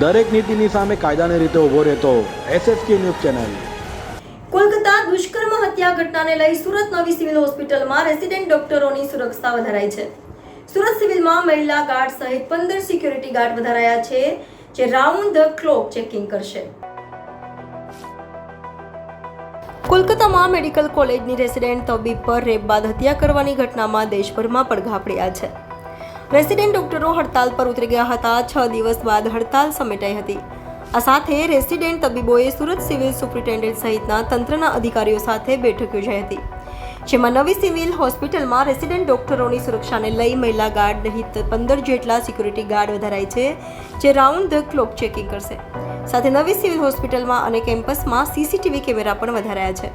દરેક નીતિની સામે કાયદાની રીતે ઊભો રહેતો એસએસકે ન્યૂઝ ચેનલ. કોલકાતા દુષ્કર્મ હત્યા ઘટનાને લઈ સુરત નવી સિવિલ હોસ્પિટલમાં રેસિડેન્ટ ડોક્ટરોની સુરક્ષા વધારાઈ છે. સુરત સિવિલમાં મહિલા ગાર્ડ સહિત પંદર સિક્યુરિટી ગાર્ડ વધારાયા છે, જે રાઉન્ડ ધ ક્લોક ચેકિંગ કરશે. કોલકાતામાં મેડિકલ કોલેજની રેસિડેન્ટ તબીબ પર રેપ બાદ હત્યા કરવાની ઘટનામાં દેશભરમાં પડઘા પડ્યા છે. રેસિડેન્ટ ડોક્ટરો હડતાલ પર ઉતરી ગયા હતા. છ દિવસ બાદ હડતાલ સમેટાઈ હતી. આ સાથે રેસિડેન્ટ તબીબોએ સુરત સિવિલ સુપ્રિન્ટેન્ડન્ટ સહિતના તંત્રના અધિકારીઓ સાથે બેઠક યોજાઈ હતી. જેમાં નવી સિવિલ હોસ્પિટલમાં રેસિડેન્ટ ડોક્ટરોની સુરક્ષાને લઈ મહિલા ગાર્ડ સહિત પંદર જેટલા સિક્યુરિટી ગાર્ડ વધારાય છે, જે રાઉન્ડ ધ ક્લોક ચેકિંગ કરશે. સાથે નવી સિવિલ હોસ્પિટલમાં અને કેમ્પસમાં સીસીટીવી કેમેરા પણ વધારાયા છે.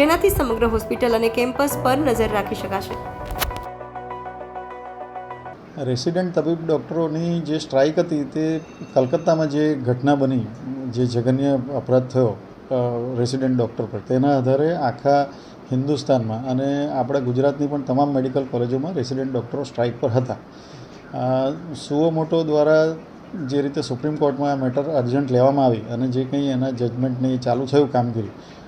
જેનાથી સમગ્ર હોસ્પિટલ અને કેમ્પસ પર નજર રાખી શકાશે. રેસિડેન્ટ તબીબ ડૉક્ટરોની જે સ્ટ્રાઇક હતી તે કલકત્તામાં જે ઘટના બની, જે જઘન્ય અપરાધ થયો રેસિડેન્ટ ડૉક્ટર પર, તેના આધારે આખા હિન્દુસ્તાનમાં અને આપણા ગુજરાતની પણ તમામ મેડિકલ કોલેજોમાં રેસિડેન્ટ ડૉક્ટરો સ્ટ્રાઇક પર હતા. સુઓ મોટો દ્વારા જે રીતે સુપ્રીમ કોર્ટમાં આ મેટર અર્જન્ટ લેવામાં આવી અને જે કંઈ એના જજમેન્ટની ચાલુ થયું કામગીરી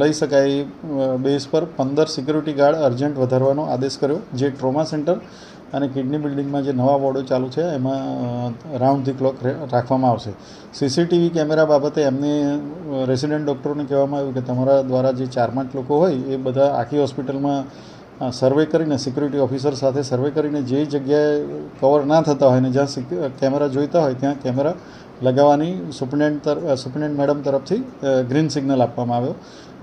લઈ શકાય બેઝ પર પંદર સિક્યુરિટી ગાર્ડ અર્જન્ટ વધારવાનો આદેશ કર્યો, જે ટ્રોમા સેન્ટર અને કિડની બિલ્ડિંગમાં જે નવા વોર્ડો ચાલુ છે, એમાં રાઉન્ડ ધી ક્લોક રાખવામાં આવશે. સીસીટીવી કેમેરા બાબતે એમને રેસિડેન્ટ ડૉક્ટરોને કહેવામાં આવ્યું કે તમારા દ્વારા જે ચાર પાંચ લોકો હોય, એ બધા આખી હોસ્પિટલમાં સર્વે કરીને સિક્યુરિટી ઓફિસર સાથે સર્વે કરીને જે જગ્યાએ કવર ના થતા હોય ને જ્યાં કેમેરા જોઈતા હોય, ત્યાં કેમેરા લગાવવાની સુપ્રિન્ટેન્ટ તર સુપ્રિન્ટેન્ટ મેડમ તરફથી ગ્રીન સિગ્નલ આપવામાં આવ્યો.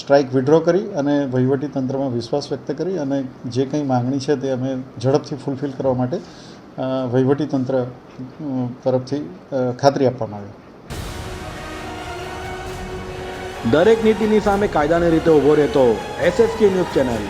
સ્ટ્રાઇક વિડ્રો કરી અને વહીવટી તંત્રમાં વિશ્વાસ વ્યક્ત કરી અને જે કંઈ માંગણી છે તે અમે ઝડપથી ફૂલફિલ કરવા માટે વહીવટી તંત્ર તરફથી ખાતરી આપવામાં આવી. દરેક નીતિની સામે કાયદાની રીતે ઊભો રહેતો એસએસકે ન્યૂઝ ચેનલ.